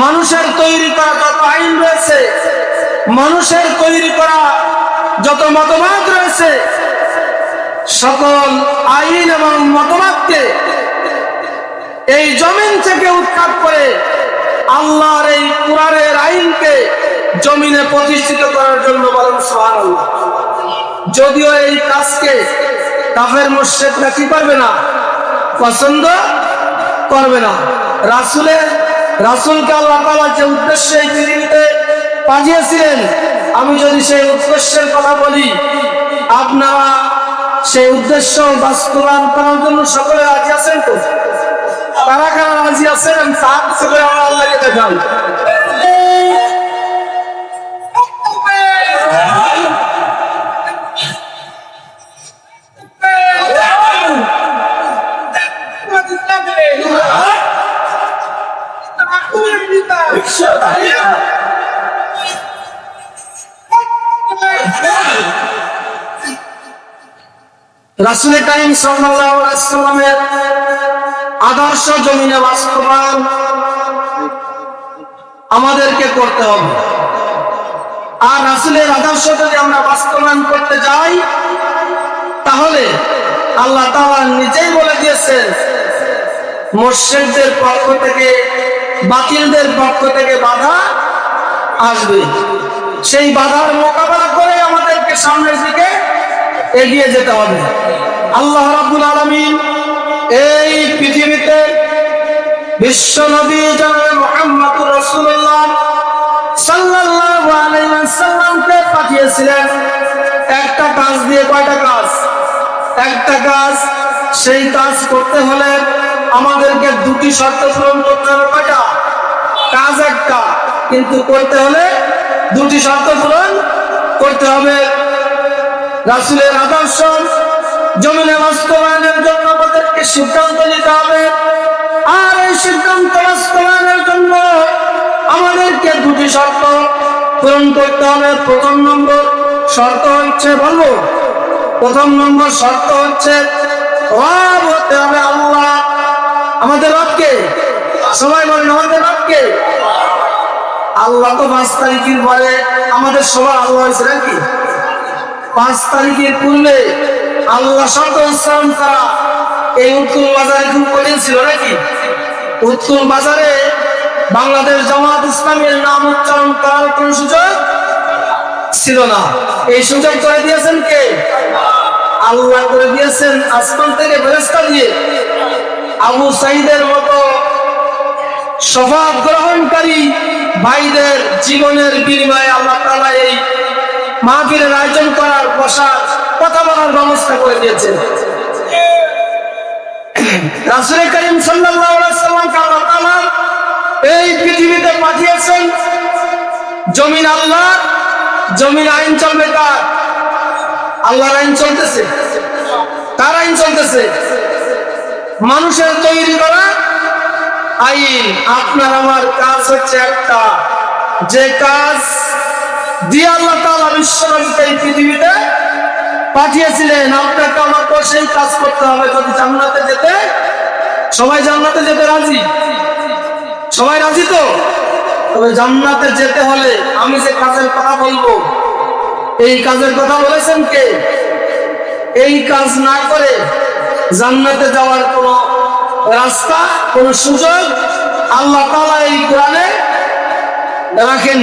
মানুষের তৈরি করা যত আইন রয়েছে, মানুষের তৈরি করা যত মতবাদ রয়েছে, সকল আইন এবং মতবাদকে এই জমিন থেকে উৎখাত করে আল্লাহর এই কোরআনের আইনকে জমিনে প্রতিষ্ঠিত করার জন্য বলেন সুবহানাল্লাহ। যদিও এই কাজকে কাফের মুর্শেদরা কি করবে না? পছন্দ করবে না। রাসুলের রাসুলকে আল্লাহ তালা যে উদ্দেশ্যে এই পৃথিবীতে পাঠিয়েছিলেন, আমি যদি সেই উদ্দেশ্যের কথা বলি, আপনারা সেই উদ্দেশ্য বাস্তবায়ন করার জন্য সকলে রাজি আছেন তো? তারা কারা রাজি আছেন? তার সকলে আমার আল্লাহকে দেখান। রাসুল টাইম সাল্লামের আদর্শ জমিনে বাস্তবায়ন আমাদেরকে করতে হবে। আর রাসুলের আদর্শ যদি আমরা বাস্তবায়ন করতে যাই, তাহলে আল্লাহ তাআলা নিজেই বলে দিয়েছেন মোর্শেদদের পক্ষ থেকে বাতিলদের পক্ষ থেকে বাধা আসবে। সেই বাধার মোকাবেলা করে আমাদেরকে সামনের দিকে এগিয়ে যেতে হবে। আল্লাহ রাব্বুল আলামিন এই পৃথিবীতে বিশ্ব নবী ওয়াসাল্লামকে পাঠিয়েছিলেন। একটা কাজ দিয়ে কয়টা কাজ? একটা কাজ, সেই কাজ করতে হলে আমাদেরকে দুটি শর্ত পূরণ করতে হবে। কয়টা? কাজ একটা। কিন্তু করতে হলে দুটি শর্ত পূরণ করতে হবে। রাসুলের আদর্শ, জমিনে বাস্তবায়নের জন্য আমাদেরকে সিদ্ধান্ত নিতে হবে। আর এই সিদ্ধান্ত বাস্তবায়নের জন্য আমাদেরকে দুটি শর্ত পূরণ করতে হবে। প্রথম নম্বর শর্ত হচ্ছে বলব, প্রথম নম্বর শর্ত হচ্ছে হতে হবে আল্লাহ। আমাদের রবকে সবাই বলেন আমাদের রবকে আল্লাহ তো পাঁচ তারিখের পরে আমাদের সবার আল্লাহ হয়েছে নাকি? পাঁচ তারিখের পূর্বে আল্লাহ শব্দ উচ্চারণ করা এই উত্তর বাজারে খুব কঠিন ছিল নাকি? উত্তর বাজারে বাংলাদেশ জামাত ইসলামের নাম উচ্চারণ করার কোন সুযোগ ছিল না। এই সুযোগ করে দিয়েছেন কে? আল্লাহ করে দিয়েছেন আসমান থেকে ফেরেস্তা দিয়ে। আবু সাইদের মতো স্বভাব গ্রহণকারী ভাইদের জীবনের বিনিময়ে আল্লাহ তাআলা এই মাহফিলের আয়োজন করার বসার কথা বলার ব্যবস্থা করে দিয়েছেন। এই পৃথিবীতে আল্লাহ আইন আল্লাহর আইন চলতেছে। চলতেছে? মানুষের তৈরি করা আইন, আপনার আমার কাজ হচ্ছে একটা। যে কাজ দিয়ে আল্লাহ এই পৃথিবীতে পাঠিয়েছিলেন, আপনাকে আমাকে সেই কাজ করতে হবে যদি জান্নাতে যেতে। সবাই জান্নাতে যেতে রাজি? সবাই রাজি তো? তবে জান্নাতে যেতে হলে আমি যে কাজের কথা বলব, এই কাজের কথা বলেছেন কে? এই কাজ না করে জান্নাতে যাওয়ার কোন রাস্তা কোন সুযোগ? আল্লাহ তালা এই কোরআনে রাখেন